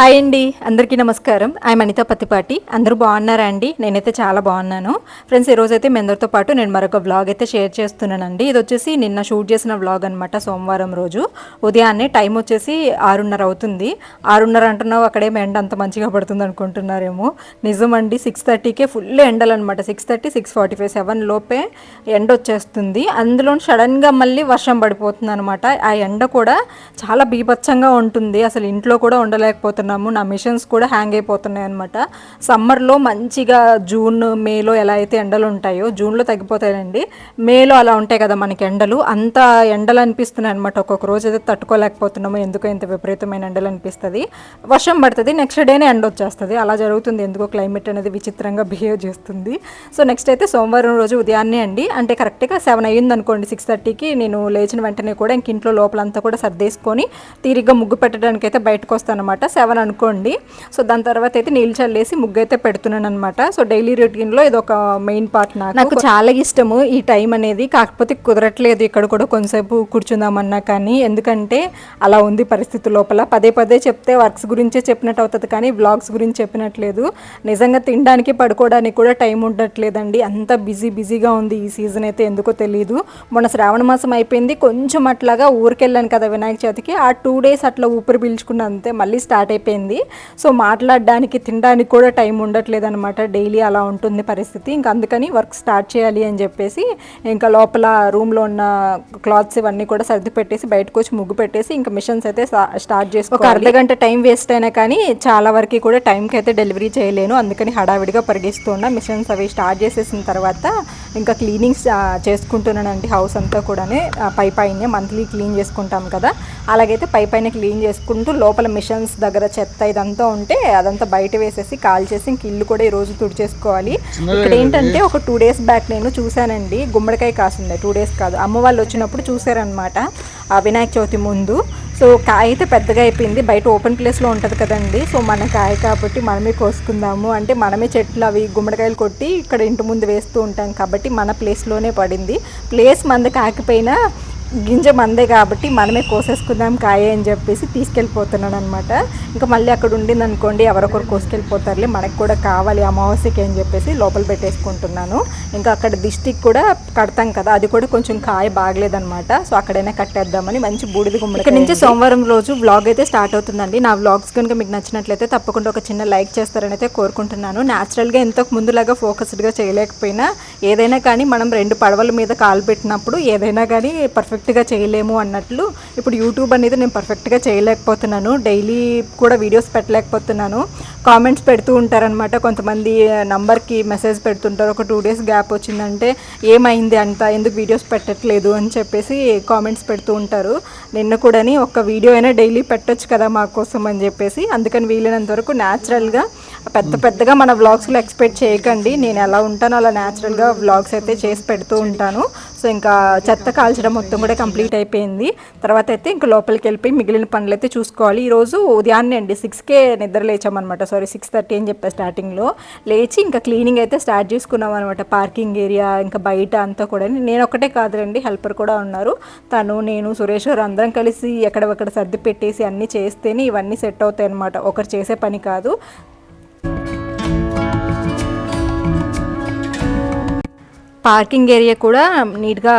Hi అండి అందరికీ నమస్కారం. ఐఎమ్ అనిత పత్తిపాటి. అందరూ బాగున్నారా అండి? నేనైతే చాలా బాగున్నాను. ఫ్రెండ్స్ ఈరోజు అయితే మీ అందరితో పాటు నేను మరొక వ్లాగ్ అయితే షేర్ చేస్తున్నానండి. ఇది వచ్చేసి నిన్న షూట్ చేసిన వ్లాగ్ అనమాట సోమవారం రోజు. ఉదయాన్నే టైం వచ్చేసి ఆరున్నర అవుతుంది. ఆరున్నర అంటున్నావు అక్కడేమో ఎండ అంత మంచిగా పడుతుంది అనుకుంటున్నారేమో. నిజమండి సిక్స్ థర్టీకే ఫుల్ ఎండలు అనమాట six thirty six forty five seven లోపే ఎండ వచ్చేస్తుంది. అందులో సడన్గా మళ్ళీ వర్షం పడిపోతుంది అనమాట ఆ ఎండ కూడా చాలా బీభత్సంగా ఉంటుంది. అసలు ఇంట్లో కూడా చేస్తున్నాము నా మిషన్స్ కూడా హ్యాంగ్ అయిపోతున్నాయి అనమాట సమ్మర్లో మంచిగా జూన్ మేలో ఎలా అయితే ఎండలు ఉంటాయో జూన్లో తగ్గిపోతాయండి. మేలో అలా ఉంటాయి కదా మనకి ఎండలు. అంత ఎండలు అనిపిస్తున్నాయి అనమాట ఒక్కొక్క రోజు అయితే తట్టుకోలేకపోతున్నాము. ఎందుకో ఇంత విపరీతమైన ఎండలు అనిపిస్తుంది. వర్షం పడుతుంది. నెక్స్ట్ డేనే ఎండ వచ్చేస్తుంది. అలా జరుగుతుంది. ఎందుకో క్లైమేట్ అనేది విచిత్రంగా బిహేవ్ చేస్తుంది. సో నెక్స్ట్ అయితే సోమవారం రోజు ఉదయాన్నే అండి. అంటే కరెక్ట్గా సెవెన్ అయ్యింది అనుకోండి సిక్స్ థర్టీకి నేను లేచిన వెంటనే కూడా ఇంక ఇంట్లో లోపలంతా కూడా సర్దేసుకొని తీరిగ్గా ముగ్గు పెట్టడానికి అయితే బయటకు వస్తాను అనమాట సెవెన్ అనుకోండి సో దాని తర్వాత అయితే నీళ్ళు చల్లేసి ముగ్గు అయితే పెడుతున్నాను అనమాట సో డైలీ రొటీన్లో ఇది ఒక మెయిన్ పార్ట్ నాకు. నాకు చాలా ఇష్టము ఈ టైం అనేది. కాకపోతే కుదరట్లేదు ఇక్కడ కూడా కొంతసేపు కూర్చుందామన్నా కానీ. ఎందుకంటే అలా ఉంది పరిస్థితి లోపల. పదే పదే చెప్తే వర్క్స్ గురించే చెప్పినట్టు అవుతుంది కానీ బ్లాగ్స్ గురించి చెప్పినట్లేదు. నిజంగా తినడానికి పడుకోవడానికి కూడా టైం ఉండట్లేదండి. అంత బిజీ బిజీగా ఉంది ఈ సీజన్ అయితే ఎందుకో తెలియదు మొన్న శ్రావణ మాసం అయిపోయింది. కొంచెం అట్లాగా ఊరికెళ్ళాను కదా వినాయక చవితికి. ఆ టూ డేస్ అట్లా ఊపిరి పీల్చుకున్న అంతే. మళ్ళీ స్టార్ట్ అయిపోయింది సో మాట్లాడడానికి తినడానికి కూడా టైం ఉండట్లేదు అనమాట డైలీ అలా ఉంటుంది పరిస్థితి. ఇంకా అందుకని వర్క్ స్టార్ట్ చేయాలి అని చెప్పేసి ఇంకా లోపల రూమ్లో ఉన్న క్లాత్స్ ఇవన్నీ కూడా సర్ది పెట్టేసి బయటకు వచ్చి ముగ్గు పెట్టేసి ఇంకా మిషన్స్ అయితే స్టార్ట్ చేసి ఒక అర్ధ గంట టైం వేస్ట్ అయినా కానీ చాలా వరకు కూడా టైంకి అయితే డెలివరీ చేయలేను. అందుకని హడావిడిగా పరిగిస్తున్నా మిషన్స్ అవి స్టార్ట్ చేసేసిన తర్వాత ఇంకా క్లీనింగ్స్ చేసుకుంటున్నానండి హౌస్ అంతా కూడా పై పైనే మంత్లీ క్లీన్ చేసుకుంటాం కదా. అలాగైతే పై పైన క్లీన్ చేసుకుంటూ లోపల మిషన్స్ దగ్గర చెత్త ఇదంతా ఉంటే అదంతా బయట వేసేసి కాల్ చేసి ఇంక ఇల్లు కూడా ఈ రోజు తుడిచేసుకోవాలి. ఇక్కడ ఏంటంటే ఒక టూ డేస్ బ్యాక్ నేను చూశానండి గుమ్మడికాయ కాసింది. టూ డేస్ కాదు. అమ్మ వాళ్ళు వచ్చినప్పుడు చూసారనమాట ఆ వినాయక చవితి ముందు. సో కాయ అయితే పెద్దగా అయిపోయింది. బయట ఓపెన్ ప్లేస్లో ఉంటుంది కదండి. సో మన కాయ కాబట్టి మనమే కోసుకుందాము. అంటే మనమే చెట్లు అవి గుమ్మడికాయలు కొట్టి ఇక్కడ ఇంటి ముందు వేస్తూ ఉంటాం. కాబట్టి మన ప్లేస్లోనే పడింది. ప్లేస్ మంది కాకపోయినా గింజ మందే కాబట్టి మనమే కోసేసుకుందాం కాయ అని చెప్పేసి తీసుకెళ్ళిపోతున్నాను అనమాట ఇంకా మళ్ళీ అక్కడ ఉండింది అనుకోండి ఎవరొకరు కోసుకెళ్ళిపోతారులే మనకు కూడా కావాలి అమావాస్యకి అని చెప్పేసి లోపల పెట్టేసుకుంటున్నాను. ఇంకా అక్కడ దిష్టికి కూడా కడతాం కదా అది కూడా కొంచెం కాయ బాగలేదన్నమాట. సో అక్కడైనా కట్టేద్దామని మంచి బూడిద గుమ్మడి ఇక్కడ నుంచి సోమవారం రోజు వ్లాగ్ అయితే స్టార్ట్ అవుతుందండి. నా వ్లాగ్స్ కనుక మీకు నచ్చినట్లయితే తప్పకుండా ఒక చిన్న లైక్ చేస్తారని అయితే కోరుకుంటున్నాను. న్యాచురల్గా ఇంతకు ముందులాగా ఫోకస్డ్గా చేయలేకపోయినా ఏదైనా కానీ మనం రెండు పడవల మీద కాలు పెట్టినప్పుడు ఏదైనా కానీ పర్ఫెక్ట్గా చేయలేము అన్నట్లు ఇప్పుడు యూట్యూబ్ అనేది నేను పర్ఫెక్ట్గా చేయలేకపోతున్నాను. డైలీ కూడా వీడియోస్ పెట్టలేకపోతున్నాను. కామెంట్స్ పెడుతూ ఉంటారనమాట కొంతమంది నంబర్కి మెసేజ్ పెడుతుంటారు. ఒక టూ డేస్ గ్యాప్ వచ్చిందంటే ఏమైంది అంత? ఎందుకు వీడియోస్ పెట్టట్లేదు? అని చెప్పేసి కామెంట్స్ పెడుతూ ఉంటారు. నిన్న కూడాని ఒక వీడియో అయినా డైలీ పెట్టొచ్చు కదా మా కోసం అని చెప్పేసి. అందుకని వీలైనంత వరకు న్యాచురల్గా పెద్ద పెద్దగా మన వ్లాగ్స్లో ఎక్స్పెక్ట్ చేయకండి. నేను ఎలా ఉంటానో అలా న్యాచురల్గా వ్లాగ్స్ అయితే చేసి పెడుతూ ఉంటాను. సో ఇంకా చెత్త కాల్చడం మొత్తం కూడా కంప్లీట్ అయిపోయింది. తర్వాత అయితే ఇంకా లోపలికి వెళ్ళిపోయి మిగిలిన పనులు అయితే చూసుకోవాలి. ఈరోజు ఉదయాన్నే అండి సిక్స్కే నిద్ర లేచామన్నమాట. సారీ సిక్స్ థర్టీ అని చెప్పా స్టార్టింగ్లో లేచి ఇంకా క్లీనింగ్ అయితే స్టార్ట్ చేసుకున్నాం అనమాట పార్కింగ్ ఏరియా ఇంకా బయట అంతా కూడా. నేను ఒకటే కాదులేండి హెల్పర్ కూడా ఉన్నారు. తను నేను సురేష్ గారు అందరం కలిసి ఎక్కడ సర్ది పెట్టేసి అన్నీ చేస్తేనే ఇవన్నీ సెట్ అవుతాయి అనమాట ఒకరు చేసే పని కాదు. పార్కింగ్ ఏరియా కూడా నీట్గా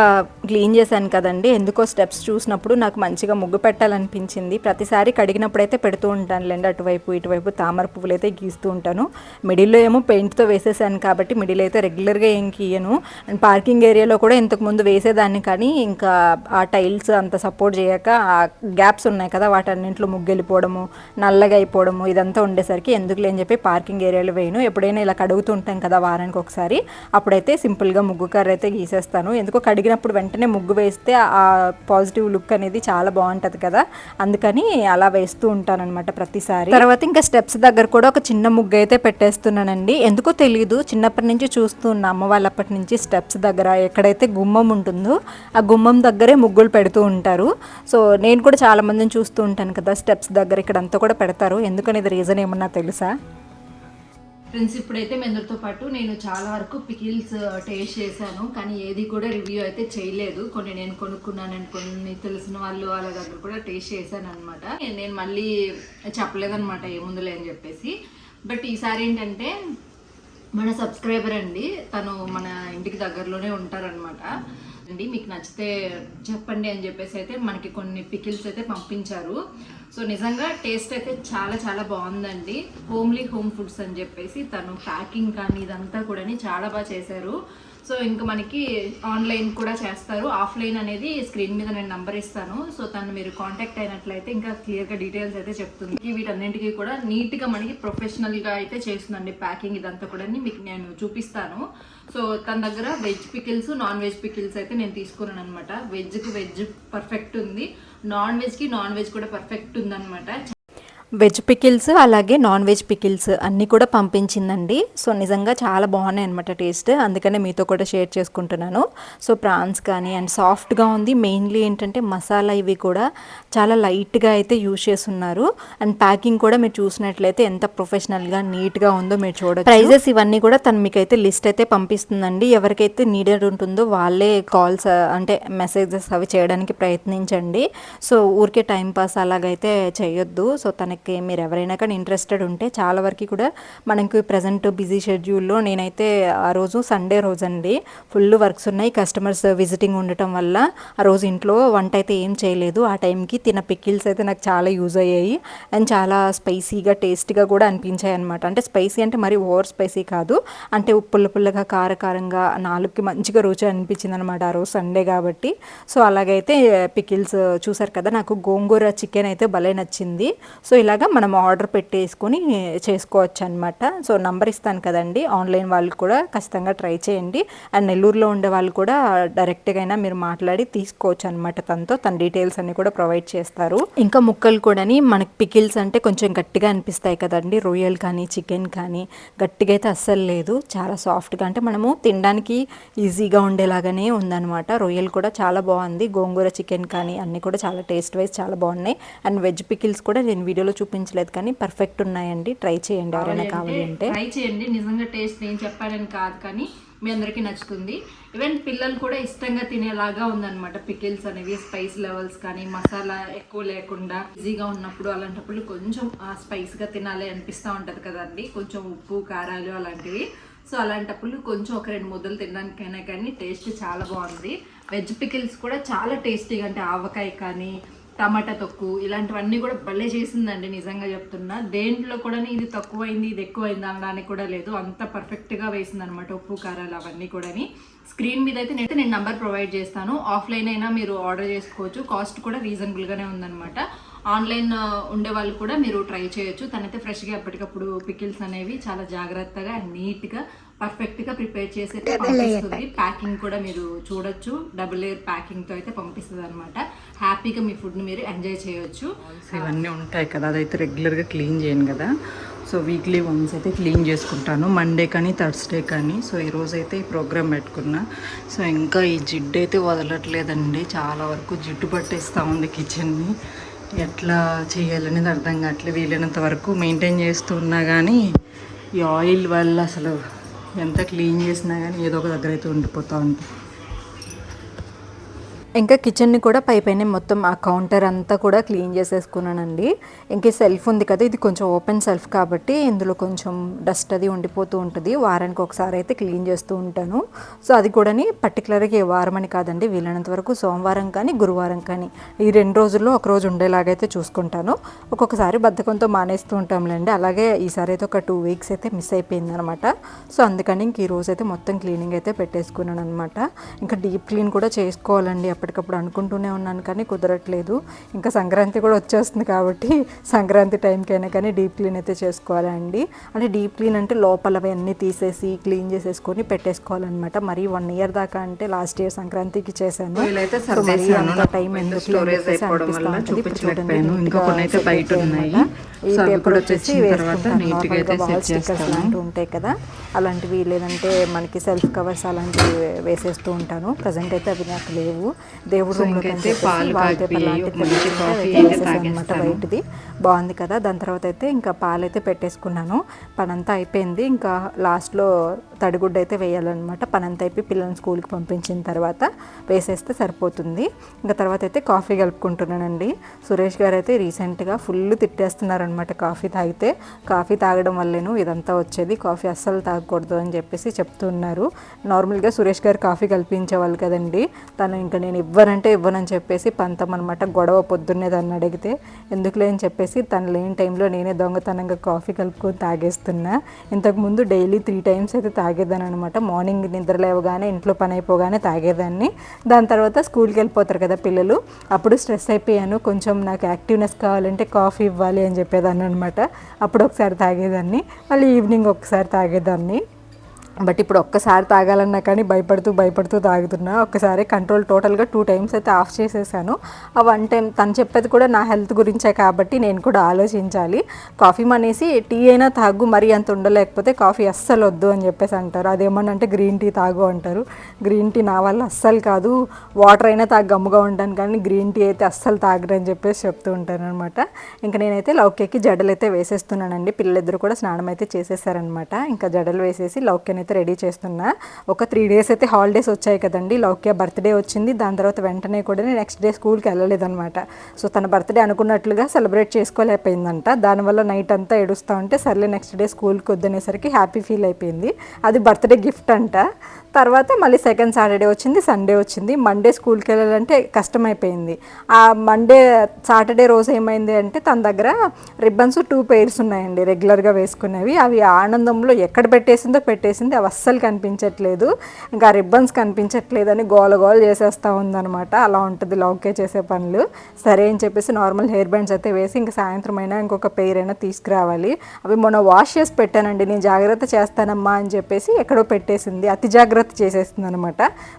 క్లీన్ చేశాను కదండి. ఎందుకో స్టెప్స్ చూసినప్పుడు నాకు మంచిగా ముగ్గు పెట్టాలనిపించింది. ప్రతిసారి కడిగినప్పుడు అయితే పెడుతూ ఉంటానులేండి. అటువైపు ఇటువైపు తామర పువ్వులు అయితే గీస్తూ ఉంటాను. మిడిల్లో ఏమో పెయింట్తో వేసేసాను కాబట్టి మిడిల్ అయితే రెగ్యులర్గా ఏం గీయను. అండ్ పార్కింగ్ ఏరియాలో కూడా ఇంతకుముందు వేసేదాన్ని కానీ ఇంకా ఆ టైల్స్ అంత సపోర్ట్ చేయక ఆ గ్యాప్స్ ఉన్నాయి కదా వాటన్నింటిలో ముగ్గు వెళ్ళిపోవడము నల్లగా అయిపోవడము ఇదంతా ఉండేసరికి ఎందుకు లేని చెప్పి పార్కింగ్ ఏరియాలో వేయను. ఎప్పుడైనా ఇలా కడుగుతూ ఉంటాం కదా వారానికి ఒకసారి అప్పుడైతే సింపుల్గా ముగ్గు కర్ర అయితే గీసేస్తాను. ఎందుకో కడిగినప్పుడు వెంటనే ముగ్గు వేస్తే ఆ పాజిటివ్ లుక్ అనేది చాలా బాగుంటుంది కదా. అందుకని అలా వేస్తూ ఉంటాను అనమాట ప్రతిసారి. తర్వాత ఇంకా స్టెప్స్ దగ్గర కూడా ఒక చిన్న ముగ్గు అయితే పెట్టేస్తున్నానండి. ఎందుకో తెలియదు చిన్నప్పటి నుంచి చూస్తున్న అమ్మ వాళ్ళప్పటి నుంచి స్టెప్స్ దగ్గర ఎక్కడైతే గుమ్మం ఉంటుందో ఆ గుమ్మం దగ్గరే ముగ్గులు పెడుతూ ఉంటారు. సో నేను కూడా చాలా మందిని చూస్తూ ఉంటాను కదా స్టెప్స్ దగ్గర ఇక్కడ అంతా కూడా పెడతారు. ఎందుకని ఇది రీజన్ ఏమన్నా తెలుసా? ఫ్రెండ్స్ ఇప్పుడైతే మెందరితో పాటు నేను చాలా వరకు పికిల్స్ టేస్ట్ చేశాను. కానీ ఏది కూడా రివ్యూ అయితే చేయలేదు. కొన్ని నేను కొనుక్కున్నాను అండ్ కొన్ని తెలిసిన వాళ్ళు వాళ్ళ దగ్గర కూడా టేస్ట్ చేశాను అనమాట నేను మళ్ళీ చెప్పలేదనమాట ఏముందులే అని చెప్పేసి. బట్ ఈసారి ఏంటంటే మన సబ్స్క్రైబర్ అండి తను మన ఇంటికి దగ్గరలోనే ఉంటారనమాట అండి మీకు నచ్చితే చెప్పండి అని చెప్పేసి అయితే మనకి కొన్ని పికిల్స్ అయితే పంపించారు. సో నిజంగా టేస్ట్ అయితే చాలా చాలా బాగుందండి. హోమ్లీ హోమ్ ఫుడ్స్ అని చెప్పేసి తను ప్యాకింగ్ కానీ ఇదంతా కూడా చాలా బాగా చేశారు. సో ఇంకా మనకి ఆన్లైన్ కూడా చేస్తారు. ఆఫ్లైన్ అనేది స్క్రీన్ మీద నేను నంబర్ ఇస్తాను. సో తను మీరు కాంటాక్ట్ అయినట్లయితే ఇంకా క్లియర్గా డీటెయిల్స్ అయితే చెప్తుంది. వీటన్నింటికి కూడా నీట్గా మనకి ప్రొఫెషనల్గా అయితే చేస్తుందండి ప్యాకింగ్ ఇదంతా కూడా మీకు నేను చూపిస్తాను. సో తన దగ్గర veg pickles non veg pickles అయితే నేను తీసుకున్నాను అనమాట వెజ్కి వెజ్ పర్ఫెక్ట్ ఉంది. నాన్ వెజ్కి నాన్ వెజ్ కూడా పర్ఫెక్ట్ ఉందన్నమాట. వెజ్ పికిల్స్ అలాగే నాన్ వెజ్ పికిల్స్ అన్నీ కూడా పంపించిందండి. సో నిజంగా చాలా బాగున్నాయి అనమాట టేస్ట్. అందుకనే మీతో కూడా షేర్ చేసుకుంటున్నాను. సో ప్రాన్స్ కానీ అండ్ సాఫ్ట్గా ఉంది. మెయిన్లీ ఏంటంటే మసాలా ఇవి కూడా చాలా లైట్గా అయితే యూజ్ చేస్తున్నారు. అండ్ ప్యాకింగ్ కూడా మీరు చూసినట్లయితే ఎంత ప్రొఫెషనల్గా నీట్గా ఉందో మీరు చూడొచ్చు. ప్రైజెస్ ఇవన్నీ కూడా తను మీకైతే లిస్ట్ అయితే పంపిస్తుందండి. ఎవరికైతే నీడెడ్ ఉంటుందో వాళ్ళే కాల్స్ అంటే మెసేజెస్ అవి చేయడానికి ప్రయత్నించండి. సో ఊరికే టైం పాస్ అలాగైతే చేయొద్దు. సో తనకి మీరు ఎవరైనా కానీ ఇంట్రెస్టెడ్ ఉంటే చాలా వరకు కూడా మనకి ప్రజెంట్ బిజీ షెడ్యూల్లో నేనైతే ఆ రోజు సండే రోజు అండి ఫుల్ వర్క్స్ ఉన్నాయి. కస్టమర్స్ విజిటింగ్ ఉండటం వల్ల ఆ రోజు ఇంట్లో వంట అయితే ఏం చేయలేదు. ఆ టైంకి తిన పికిల్స్ అయితే నాకు చాలా యూజ్ అయ్యాయి. అండ్ చాలా స్పైసీగా టేస్టీగా కూడా అనిపించాయి అనమాట అంటే స్పైసీ అంటే మరి ఓవర్ స్పైసీ కాదు. అంటే పుల్ల పుల్లగా కారకారంగా నాలుగుకి మంచిగా రుచి అనిపించింది అనమాట ఆ రోజు సండే కాబట్టి. సో అలాగైతే పికిల్స్ చూసారు కదా నాకు గోంగూర చికెన్ అయితే భలే నచ్చింది. సో ఇలా ఇలాగా మనం ఆర్డర్ పెట్టేసుకొని చేసుకోవచ్చు అనమాట సో నంబర్ ఇస్తాను కదండి. ఆన్లైన్ వాళ్ళు కూడా ఖచ్చితంగా ట్రై చేయండి. అండ్ నెల్లూరులో ఉండే వాళ్ళు కూడా డైరెక్ట్గా అయినా మీరు మాట్లాడి తీసుకోవచ్చు అనమాట తనతో. తన డీటెయిల్స్ అన్ని కూడా ప్రొవైడ్ చేస్తారు. ఇంకా ముక్కలు కూడాని మనకి పికిల్స్ అంటే కొంచెం గట్టిగా అనిపిస్తాయి కదండి. రొయ్యలు కానీ చికెన్ కానీ గట్టిగా అయితే అస్సలు లేదు. చాలా సాఫ్ట్గా అంటే మనము తినడానికి ఈజీగా ఉండేలాగానే ఉందన్నమాట. రొయ్యలు కూడా చాలా బాగుంది. గోంగూర చికెన్ కానీ అన్నీ కూడా చాలా టేస్ట్ వైజ్ చాలా బాగున్నాయి. అండ్ వెజ్ పికిల్స్ కూడా నేను వీడియోలో చూపించలేదు కానీ పర్ఫెక్ట్ ఉన్నాయండి. ట్రై చేయండి ఎవరైనా కావాలి అంటే. ట్రై చేయండి. నిజంగా టేస్ట్ నేను చెప్పానని కాదు కానీ మీ అందరికీ నచ్చుతుంది. ఈవెన్ పిల్లలు కూడా ఇష్టంగా తినేలాగా ఉందన్నమాట. పికిల్స్ అనేవి స్పైస్ లెవెల్స్ కానీ మసాలా ఎక్కువ లేకుండా ఈజీగా ఉన్నప్పుడు అలాంటప్పుడు కొంచెం స్పైస్గా తినాలి అనిపిస్తూ ఉంటుంది కదండి. కొంచెం ఉప్పు కారాలు అలాంటివి. సో అలాంటప్పుడు కొంచెం ఒక రెండు ముద్దలు తినడానికైనా కానీ టేస్ట్ చాలా బాగుంది. వెజ్ పికిల్స్ కూడా చాలా టేస్టీగా అంటే ఆవకాయ కానీ టమాటా తొక్కు ఇలాంటివన్నీ కూడా భలే చేసిందండి నిజంగా చెప్తున్నా. దేంట్లో కూడా ఇది తక్కువైంది ఇది ఎక్కువైంది అనడానికి కూడా లేదు. అంత పర్ఫెక్ట్గా వేసింది అనమాట ఉప్పు కారాలు అవన్నీ కూడాని. స్క్రీన్ మీద అయితే నేను నేను నంబర్ ప్రొవైడ్ చేస్తాను. ఆఫ్లైన్ అయినా మీరు ఆర్డర్ చేసుకోవచ్చు. కాస్ట్ కూడా రీజనబుల్గానే ఉందన్నమాట ఆన్లైన్ ఉండే వాళ్ళు కూడా మీరు ట్రై చేయొచ్చు. తనైతే ఫ్రెష్గా ఎప్పటికప్పుడు పికిల్స్ అనేవి చాలా జాగ్రత్తగా నీట్గా పర్ఫెక్ట్గా ప్రిపేర్ చేసి అయితే పంపిస్తుంది. ప్యాకింగ్ కూడా మీరు చూడొచ్చు. డబుల్ లేయర్ ప్యాకింగ్తో అయితే పంపిస్తుంది అనమాట హ్యాపీగా మీ ఫుడ్ని మీరు ఎంజాయ్ చేయొచ్చు. ఇవన్నీ ఉంటాయి కదా. అదైతే రెగ్యులర్గా క్లీన్ చేయను కదా. సో వీక్లీ వన్స్ అయితే క్లీన్ చేసుకుంటాను. మండే కానీ థర్స్డే కానీ. సో ఈరోజు అయితే ఈ ప్రోగ్రామ్ పెట్టుకున్నా. సో ఇంకా ఈ జిడ్డు అయితే వదలట్లేదండి. చాలా వరకు జిడ్డు పట్టేస్తూ ఉంది కిచెన్ని ఎట్లా చేయాలనేది అర్థం కావట్లేదు. వీలైనంత వరకు మెయింటైన్ చేస్తూ ఉన్నా కానీ ఈ ఆయిల్ వల్ల అసలు ఎంత క్లీన్ చేసినా కానీ ఏదో ఒక దగ్గర అయితే ఉండిపోతూ ఉంటుంది ఇంకా కిచెన్ని కూడా పై పైన మొత్తం ఆ కౌంటర్ అంతా కూడా క్లీన్ చేసేసుకున్నానండి. ఇంకా సెల్ఫ్ ఉంది కదా ఇది కొంచెం ఓపెన్ సెల్ఫ్ కాబట్టి ఇందులో కొంచెం డస్ట్ అది ఉండిపోతూ ఉంటుంది. వారానికి ఒకసారి అయితే క్లీన్ చేస్తూ ఉంటాను. సో అది కూడాని పర్టికులర్గా ఏ వారం అని కాదండి వీలైనంత వరకు సోమవారం కానీ గురువారం కానీ ఈ రెండు రోజుల్లో ఒక రోజు ఉండేలాగైతే చూసుకుంటాను. ఒక్కొక్కసారి బద్ధకంతో మానేస్తూ ఉంటాంలేండి. అలాగే ఈసారి అయితే ఒక టూ వీక్స్ అయితే మిస్ అయిపోయింది అనమాట సో అందుకని ఇంక ఈ రోజు అయితే మొత్తం క్లీనింగ్ అయితే పెట్టేసుకున్నాను అనమాట ఇంకా డీప్ క్లీన్ కూడా చేసుకోవాలండి అప్పటికప్పుడు అనుకుంటూనే ఉన్నాను కానీ కుదరట్లేదు. ఇంకా సంక్రాంతి కూడా వచ్చేస్తుంది కాబట్టి సంక్రాంతి టైంకైనా కానీ డీప్ క్లీన్ అయితే చేసుకోవాలండి అంటే డీప్ క్లీన్ అంటే లోపల అవన్నీ తీసేసి క్లీన్ చేసేసుకొని పెట్టేసుకోవాలన్నమాట. మరి వన్ ఇయర్ దాకా అంటే లాస్ట్ ఇయర్ సంక్రాంతికి చేశాను. అంత టైం ఎందుకు ఈ పేపర్ వచ్చేసి వేసుకుంటాను. ఉంటాయి కదా అలాంటివి లేదంటే మనకి సెల్ఫ్ కవర్స్ అలాంటివి వేసేస్తూ ఉంటాను. ప్రజెంట్ అయితే అవి నాకు లేవు. దేవుడు సో రూమ్లో ఇంకైతే పాలు కాగిపోయాయి. ఒక మంచి కాఫీ అయితే అనమాట తాగేస్తాను. వైట్ది బాగుంది కదా? దాని తర్వాత అయితే ఇంకా పాలు అయితే పెట్టేసుకున్నాను. పనంతా అయిపోయింది. ఇంకా లాస్ట్లో తడిగుడ్డ అయితే వేయాలన్నమాట. పనంతా అయిపోయి పిల్లల్ని స్కూల్కి పంపించిన తర్వాత వేసేస్తే సరిపోతుంది. ఇంకా తర్వాత అయితే కాఫీ కలుపుకుంటున్నానండి. సురేష్ గారు అయితే రీసెంట్గా ఫుల్ తిట్టేస్తున్నారనమాట కాఫీ తాగితే. కాఫీ తాగడం వల్లేను ఇదంతా వచ్చేది. కాఫీ అస్సలు తాగకూడదు అని చెప్పేసి చెప్తున్నారు. నార్మల్గా సురేష్ గారు కాఫీ కల్పించేవాళ్ళు కదండి. తను ఇంకా నేను ఇవ్వనంటే ఇవ్వనని చెప్పేసి పంతం అనమాట గొడవ పొద్దున్నే దాన్ని అడిగితే. ఎందుకులే అని చెప్పేసి తను లేని టైంలో నేనే దొంగతనంగా కాఫీ కలుపుకొని తాగేస్తున్నా. ఇంతకుముందు డైలీ త్రీ టైమ్స్ అయితే తాగేదాన్ని అనమాట మార్నింగ్ నిద్ర లేవగానే ఇంట్లో పని అయిపోగానే తాగేదాన్ని. దాని తర్వాత స్కూల్కి వెళ్ళిపోతారు కదా పిల్లలు. అప్పుడు స్ట్రెస్ అయిపోయాను. కొంచెం నాకు యాక్టివ్నెస్ కావాలంటే కాఫీ ఇవ్వాలి అని చెప్పేదాన్ని అనమాట అప్పుడు ఒకసారి తాగేదాన్ని. మళ్ళీ ఈవినింగ్ ఒకసారి తాగేదాన్ని. బట్ ఇప్పుడు ఒక్కసారి తాగాలన్నా కానీ భయపడుతూ భయపడుతూ తాగుతున్నా. ఒక్కసారి కంట్రోల్ టోటల్గా టూ టైమ్స్ అయితే ఆఫ్ చేసేసాను. ఆ వన్ టైం తను చెప్పేది కూడా నా హెల్త్ గురించే కాబట్టి నేను కూడా ఆలోచించాలి. కాఫీ మానేసి టీ అయినా తాగు మరీ అంత ఉండలేకపోతే కాఫీ అస్సలు వద్దు అని చెప్పేసి అంటారు. అదేమన్నా అంటే గ్రీన్ టీ తాగు అంటారు. గ్రీన్ టీ నా వల్ల అస్సలు కాదు. వాటర్ అయినా తాగు గమ్ముగా ఉంటాను కానీ గ్రీన్ టీ అయితే అస్సలు తాగరని చెప్పేసి చెప్తూ ఉంటాను అనమాట ఇంకా నేనైతే లౌక్యకి జడలు అయితే వేసేస్తున్నానండి. పిల్లలిద్దరు కూడా స్నానం అయితే చేసేసారనమాట ఇంకా జడలు వేసేసి లౌక్యనైతే అయితే రెడీ చేస్తున్నా. ఒక త్రీ డేస్ అయితే హాలిడేస్ వచ్చాయి కదండి. లౌక్య బర్త్డే వచ్చింది. దాని తర్వాత వెంటనే కూడా నెక్స్ట్ డే స్కూల్కి వెళ్ళలేదన్నమాట. సో తన బర్త్డే అనుకున్నట్లుగా సెలబ్రేట్ చేసుకోలేకపోయిందంట. దానివల్ల నైట్ అంతా ఏడుస్తూ ఉంటే సర్లే నెక్స్ట్ డే స్కూల్కి వద్దనేసరికి హ్యాపీ ఫీల్ అయిపోయింది. అది బర్త్డే గిఫ్ట్ అంట. తర్వాత మళ్ళీ సెకండ్ సాటర్డే వచ్చింది సండే వచ్చింది. మండే స్కూల్కి వెళ్ళాలంటే కష్టమైపోయింది. ఆ మండే సాటర్డే రోజు ఏమైంది అంటే తన దగ్గర రిబ్బన్స్ టూ పెయిర్స్ ఉన్నాయండి రెగ్యులర్గా వేసుకునేవి. అవి ఆనందంలో ఎక్కడ పెట్టేసిందో పెట్టేసింది అవి అస్సలు కనిపించట్లేదు. ఇంకా రిబ్బన్స్ కనిపించట్లేదని గోల గోల చేసేస్తూ ఉందన్నమాట. అలా ఉంటుంది లౌకే చేసే పనులు. సరే అని చెప్పేసి నార్మల్ హెయిర్ బ్యాండ్స్ అయితే వేసి ఇంకా సాయంత్రం అయినా ఇంకొక పెయిర్ అయినా తీసుకురావాలి. అవి మొన్న వాష్ చేసి పెట్టానండి నేను జాగ్రత్త చేస్తానమ్మా అని చెప్పేసి ఎక్కడో పెట్టేసింది. అతి జాగ్రత్త చేసేస్తుంది అనమాట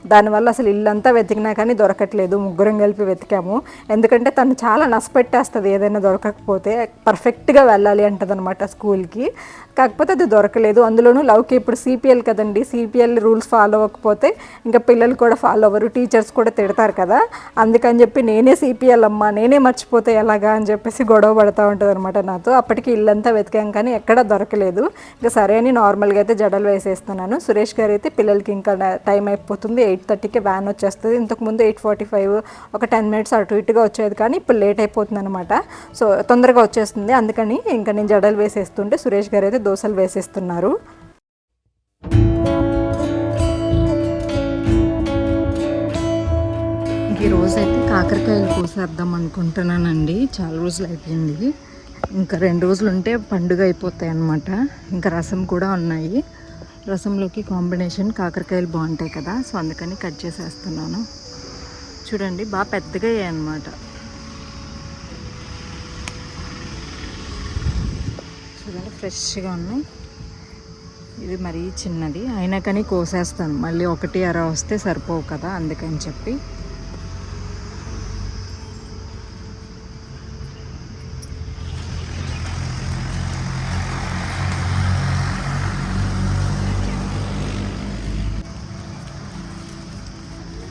దానివల్ల అసలు ఇల్లంతా వెతికినా కానీ దొరకట్లేదు. ముగ్గురం కలిపి వెతికాము. ఎందుకంటే తను చాలా నష్టపెట్టేస్తుంది. ఏదైనా దొరకకపోతే పర్ఫెక్ట్గా వెళ్ళాలి అంటదనమాట స్కూల్కి కాకపోతే అది దొరకలేదు. అందులోనూ లవ్కి ఇప్పుడు సిపిఎల్ కదండి. సిపిఎల్ రూల్స్ ఫాలో అవ్వకపోతే ఇంకా పిల్లలు కూడా ఫాలో అవ్వరు. టీచర్స్ కూడా తిడతారు కదా. అందుకని చెప్పి నేనే సిపిఎల్ అమ్మా నేనే మర్చిపోతే ఎలాగా అని చెప్పేసి గొడవ పడుతూ ఉంటుంది అనమాట నాతో. అప్పటికి ఇల్లంతా వెతికాం కానీ ఎక్కడ దొరకలేదు. ఇంకా సరే అని నార్మల్గా అయితే జడలు వేసేస్తున్నాను. సురేష్ గారు అయితే పిల్లలకి ఇంకా టైం అయిపోతుంది. ఎయిట్ థర్టీకి వ్యాన్ వచ్చేస్తుంది. ఇంతకుముందు ఎయిట్ ఫార్టీ ఫైవ్ ఒక టెన్ మినిట్స్ అటు ఇటుగా వచ్చేది కానీ ఇప్పుడు లేట్ అయిపోతుంది అనమాట సో తొందరగా వచ్చేస్తుంది. అందుకని ఇంకా నేను జడలు వేసేస్తుంటే సురేష్ గారు అయితే దోశలు వేసేస్తున్నారు. ఈ రోజైతే కాకరకాయలు కోసేద్దాం అనుకుంటున్నానండి. చాలా రోజులు అయిపోయింది. ఇంకా రెండు రోజులు ఉంటే పండుగ అయిపోతాయి అన్నమాట. ఇంకా రసం కూడా ఉన్నాయి. రసంలోకి కాంబినేషన్ కాకరకాయలు బాగుంటాయి కదా. సో అందుకని కట్ చేసేస్తున్నాను. చూడండి బాగా పెద్దగా అయ్యాయి అన్నమాట చూడండి ఫ్రెష్గా ఉన్నాయి. ఇది మరీ చిన్నది. అయినా కానీ కోసేస్తాను. మళ్ళీ ఒకటి అర వస్తే సరిపోవు కదా అందుకని చెప్పి.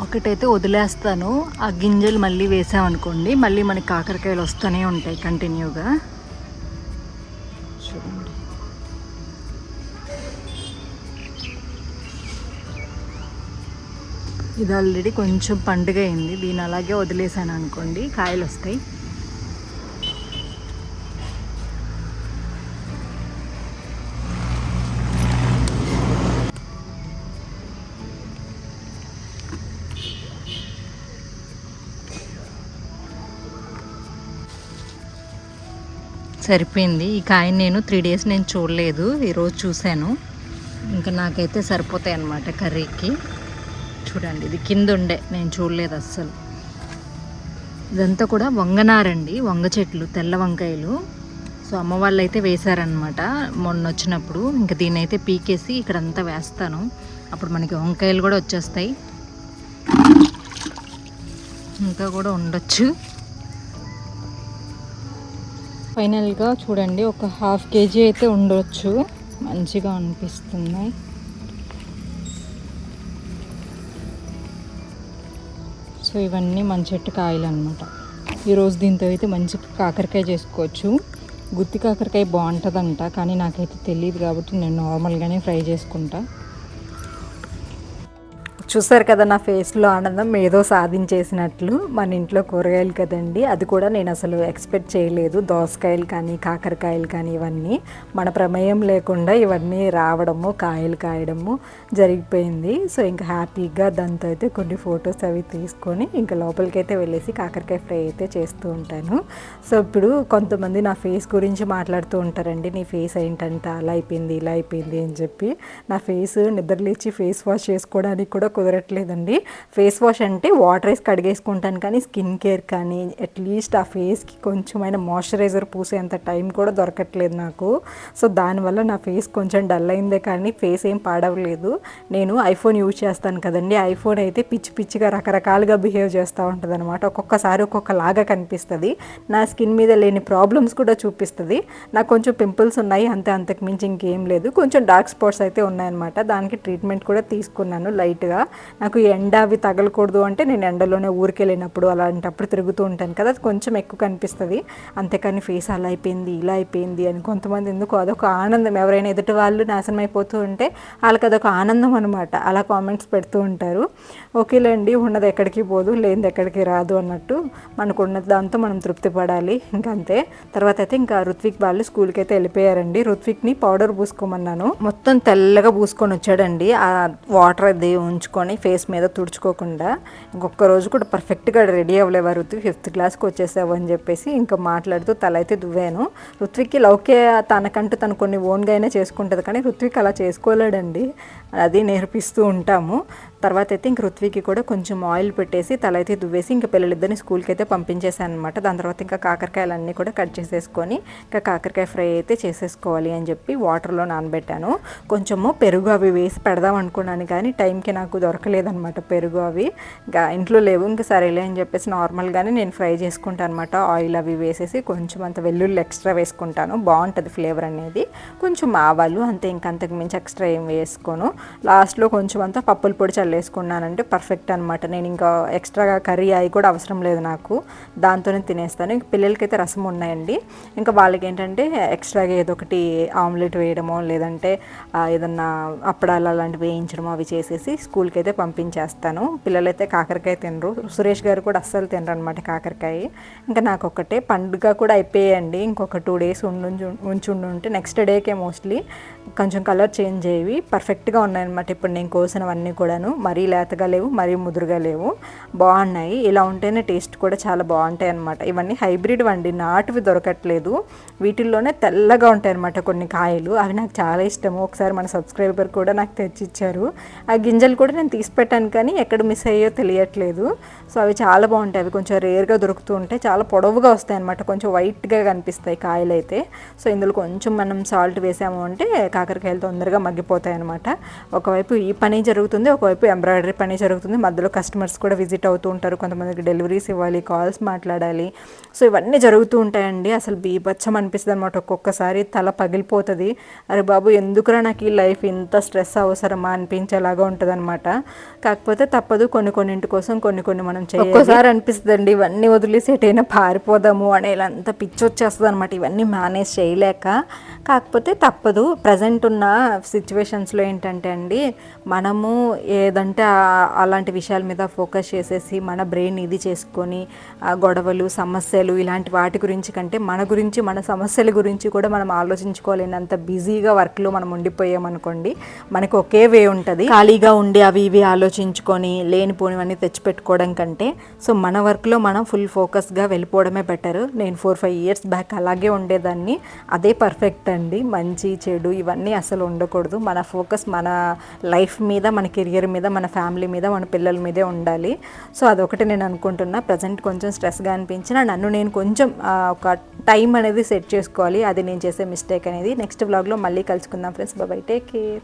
ఒకటైతే వదిలేస్తాను. ఆ గింజలు మళ్ళీ వేసామనుకోండి మళ్ళీ మనకి కాకరకాయలు వస్తూనే ఉంటాయి కంటిన్యూగా. ఇది ఆల్రెడీ కొంచెం పండుగ అయింది. దీని అలాగే వదిలేసాను అనుకోండి. కాయలు వస్తాయి. సరిపోయింది. ఈ కాయని నేను త్రీ డేస్ నేను చూడలేదు. ఈరోజు చూశాను. ఇంకా నాకైతే సరిపోతాయి అన్నమాట కర్రీకి. చూడండి ఇది కింద ఉండే నేను చూడలేదు అస్సలు. ఇదంతా కూడా వంగనారండి వంగ చెట్లు తెల్ల వంకాయలు. సో అమ్మ వాళ్ళు అయితే వేశారనమాట మొన్న వచ్చినప్పుడు ఇంకా దీన్ని అయితే పీకేసి ఇక్కడంతా వేస్తాను. అప్పుడు మనకి వంకాయలు కూడా వచ్చేస్తాయి. ఇంకా కూడా ఉండొచ్చు. ఫైనల్గా చూడండి ఒక హాఫ్ కేజీ అయితే ఉండొచ్చు. మంచిగా అనిపిస్తున్నాయి సో ఇవన్నీ మన చెట్టు కాయలు అనమాట ఈరోజు దీంతో అయితే మంచి కాకరకాయ చేసుకోవచ్చు. గుత్తి కాకరకాయ బాగుంటుందంట కానీ నాకైతే తెలియదు కాబట్టి నేను నార్మల్గానే ఫ్రై చేసుకుంటా. చూసారు కదా నా ఫేస్లో ఆనందం ఏదో సాధించేసినట్లు మన ఇంట్లో కూరగాయలు కదండి. అది కూడా నేను అసలు ఎక్స్పెక్ట్ చేయలేదు. దోసకాయలు కానీ కాకరకాయలు కానీ ఇవన్నీ మన ప్రమేయం లేకుండా ఇవన్నీ రావడము కాయలు కాయడము జరిగిపోయింది. సో ఇంకా హ్యాపీగా దాంతో అయితే కొన్ని ఫొటోస్ అవి తీసుకొని ఇంకా లోపలికి అయితే వెళ్ళేసి కాకరకాయ ఫ్రై అయితే చేస్తూ ఉంటాను. సో ఇప్పుడు కొంతమంది నా ఫేస్ గురించి మాట్లాడుతూ ఉంటారండి. నీ ఫేస్ ఏంటంటే అలా అయిపోయింది ఇలా అయిపోయింది అని చెప్పి. నా ఫేస్ నిద్రలేచి ఫేస్ వాష్ చేసుకోవడానికి కూడా కుదరట్లేదండి. ఫేస్ వాష్ అంటే వాటర్ వేసి కడిగేసుకుంటాను కానీ స్కిన్ కేర్ కానీ అట్లీస్ట్ ఆ ఫేస్కి కొంచెమైన మాయిశ్చరైజర్ పూసేంత టైం కూడా దొరకట్లేదు నాకు. సో దానివల్ల నా ఫేస్ కొంచెం డల్ అయిందే కానీ ఫేస్ ఏం పాడవలేదు. నేను ఐఫోన్ యూజ్ చేస్తాను కదండి. ఐఫోన్ అయితే పిచ్చి పిచ్చిగా రకరకాలుగా బిహేవ్ చేస్తూ ఉంటుంది అనమాట ఒక్కొక్కసారి ఒక్కొక్కలాగా కనిపిస్తుంది. నా స్కిన్ మీద లేని ప్రాబ్లమ్స్ కూడా చూపిస్తుంది. నాకు కొంచెం పింపుల్స్ ఉన్నాయి అంతే అంతకు మించి ఇంకేం లేదు. కొంచెం డార్క్ స్పాట్స్ అయితే ఉన్నాయన్నమాట. దానికి ట్రీట్మెంట్ కూడా తీసుకున్నాను లైట్గా. నాకు ఎండ అవి తగలకూడదు అంటే నేను ఎండలోనే ఊరికి వెళ్ళినప్పుడు అలాంటప్పుడు తిరుగుతూ ఉంటాను కదా అది కొంచెం ఎక్కువ కనిపిస్తుంది. అంతేకాని ఫేస్ అలా అయిపోయింది ఇలా అయిపోయింది అని కొంతమంది ఎందుకు అదొక ఆనందం. ఎవరైనా ఎదుటి వాళ్ళు నాశనం అయిపోతూ ఉంటే వాళ్ళకి అదొక ఆనందం అనమాట అలా కామెంట్స్ పెడుతూ ఉంటారు. ఓకేలేండి ఉన్నది ఎక్కడికి పోదు లేనిది ఎక్కడికి రాదు అన్నట్టు మనకు దాంతో మనం తృప్తి పడాలి. ఇంకంతే అంతే. తర్వాత అయితే ఇంకా రుత్విక్ వాళ్ళు స్కూల్కి అయితే వెళ్ళిపోయారండి. రుత్విక్ని పౌడర్ పూసుకోమన్నాను. మొత్తం తెల్లగా పూసుకొని వచ్చాడండి. ఆ వాటర్ అది ఉంచుకొని ఫేస్ మీద తుడుచుకోకుండా ఇంకొక రోజు కూడా పర్ఫెక్ట్గా రెడీ అవ్వలేవా రుత్విక్ ఫిఫ్త్ క్లాస్కి వచ్చేసావు అని చెప్పేసి ఇంకా మాట్లాడుతూ తల అయితే దువ్వాను. రుత్విక్కి లౌకే తనకంటూ తను కొన్ని ఓన్గా అయినా చేసుకుంటుంది కానీ రుత్విక్ అలా చేసుకోలేడండి. అది నేర్పిస్తూ ఉంటాము. తర్వాత అయితే ఇంక రుత్వికి కూడా కొంచెం ఆయిల్ పెట్టేసి తల అయితే దువ్వేసి ఇంకా పిల్లలిద్దరిని స్కూల్కి అయితే పంపించేసాను అనమాట దాని తర్వాత ఇంకా కాకరకాయలన్నీ కూడా కట్ చేసేసుకొని ఇంకా కాకరకాయ ఫ్రై అయితే చేసేసుకోవాలి అని చెప్పి వాటర్లో నానబెట్టాను. కొంచెము పెరుగు అవి వేసి పెడదాం అనుకున్నాను కానీ టైంకి నాకు దొరకలేదనమాట పెరుగు అవి. ఇంకా ఇంట్లో లేవు ఇంకా సరేలే అని చెప్పేసి నార్మల్గానే నేను ఫ్రై చేసుకుంటాను అనమాట ఆయిల్ అవి వేసేసి కొంచెం అంత వెల్లుల్లి ఎక్స్ట్రా వేసుకుంటాను. బాగుంటుంది ఫ్లేవర్ అనేది. కొంచెం ఆవాలు అంతే ఇంకా అంతకు మించి ఎక్స్ట్రా ఏం వేసుకోను. లాస్ట్లో కొంచెం అంతా పప్పుల పొడి చల్లేసుకున్నానంటే పర్ఫెక్ట్ అనమాట నేను ఇంకా ఎక్స్ట్రాగా కర్రీ అవి కూడా అవసరం లేదు నాకు. దాంతోనే తినేస్తాను. ఇంక పిల్లలకైతే రసం ఉన్నాయండి. ఇంకా వాళ్ళకి ఏంటంటే ఎక్స్ట్రాగా ఏదో ఒకటి ఆమ్లెట్ వేయడమో లేదంటే ఏదన్నా అప్పడాలు అలాంటివి వేయించడమో అవి చేసేసి స్కూల్కి అయితే పంపించేస్తాను. పిల్లలైతే కాకరకాయ తినరు. సురేష్ గారు కూడా అస్సలు తినరు అనమాట కాకరకాయ. ఇంకా నాకు ఒకటే పండుగ కూడా అయిపోయాయండి. ఇంకొక టూ డేస్ ఉండు ఉంచి ఉంటే నెక్స్ట్ డేకే మోస్ట్లీ కొంచెం కలర్ చేంజ్ అయ్యి పర్ఫెక్ట్గా ఉన్నాయన్నమాట. ఇప్పుడు నేను కోసినవన్నీ కూడాను. మరీ లేతగా లేవు మరీ ముదురుగా లేవు. బాగున్నాయి. ఇలా ఉంటేనే టేస్ట్ కూడా చాలా బాగుంటాయి అనమాట ఇవన్నీ హైబ్రిడ్ వండి నాటువి దొరకట్లేదు. వీటిల్లోనే తెల్లగా ఉంటాయి అనమాట కొన్ని కాయలు. అవి నాకు చాలా ఇష్టము. ఒకసారి మన సబ్స్క్రైబర్ కూడా నాకు తెచ్చిచ్చారు. ఆ గింజలు కూడా నేను తీసి పెట్టాను కానీ ఎక్కడ మిస్ అయ్యో తెలియట్లేదు. సో అవి చాలా బాగుంటాయి. అవి కొంచెం రేర్గా దొరుకుతూ ఉంటాయి చాలా పొడవుగా వస్తాయి అనమాట కొంచెం వైట్గా కనిపిస్తాయి కాయలు అయితే సో ఇందులో కొంచెం మనం సాల్ట్ వేసాము అంటే కాకరకాయలు తొందరగా మగ్గిపోతాయి అనమాట ఒకవైపు ఈ పని జరుగుతుంది ఒకవైపు ఎంబ్రాయిడరీ పని జరుగుతుంది. మధ్యలో కస్టమర్స్ కూడా విజిట్ అవుతూ ఉంటారు. కొంతమందికి డెలివరీస్ ఇవ్వాలి కాల్స్ మాట్లాడాలి. సో ఇవన్నీ జరుగుతూ ఉంటాయండి. అసలు బీభత్సం అనిపిస్తుంది అనమాట ఒక్కొక్కసారి తల పగిలిపోతుంది. అరే బాబు ఎందుకురా నాకు ఈ లైఫ్ ఇంత స్ట్రెస్ అవసరమా అనిపించేలాగా ఉంటుంది అనమాట కాకపోతే తప్పదు. కొన్ని కొన్నింటి కోసం కొన్ని కొన్ని మనం చేయాలి. ఒక్కోసారి అనిపిస్తుందండి. ఇవన్నీ వదిలేసి ఎటైనా పారిపోదాము అని ఇలా అంత పిచ్చి వచ్చేస్తుంది అనమాట ఇవన్నీ మేనేజ్ చేయలేక. కాకపోతే తప్పదు. ప్రజెంట్ ఉన్న సిచ్యువేషన్స్లో ఏంటంటే అండి మనము ఏదంటే అలాంటి విషయాల మీద ఫోకస్ చేసేసి మన బ్రెయిన్ ఇది చేసుకొని గొడవలు సమస్యలు ఇలాంటి వాటి గురించి కంటే మన గురించి మన సమస్యల గురించి కూడా మనం ఆలోచించుకోలేనంత బిజీగా వర్క్లో మనం ఉండిపోయామనుకోండి మనకు ఒకే వే ఉంటుంది. ఖాళీగా ఉండి అవి ఇవి ఆలోచించుకొని లేనిపోనివన్నీ తెచ్చిపెట్టుకోవడం కంటే సో మన వర్క్లో మనం ఫుల్ ఫోకస్గా వెళ్ళిపోవడమే బెటర్. నేను ఫోర్ ఫైవ్ ఇయర్స్ బ్యాక్ అలాగే ఉండేదాన్ని. అదే పర్ఫెక్ట్ అండి. మంచి చెడు ఇవన్నీ అసలు ఉండకూడదు. మన ఫోకస్ మన లైఫ్ మీద మన కెరియర్ మీద మన ఫ్యామిలీ మీద మన పిల్లల మీదే ఉండాలి. సో అదొకటి నేను అనుకుంటున్నా. ప్రజెంట్ కొంచెం స్ట్రెస్గా అనిపించిన నన్ను నేను కొంచెం ఒక టైం అనేది సెట్ చేసుకోవాలి. అది నేను చేసే మిస్టేక్ అనేది. నెక్స్ట్ వ్లాగ్లో మళ్ళీ కలుసుకుందాం ఫ్రెండ్స్. బాబాయ్ టేక్ కేర్.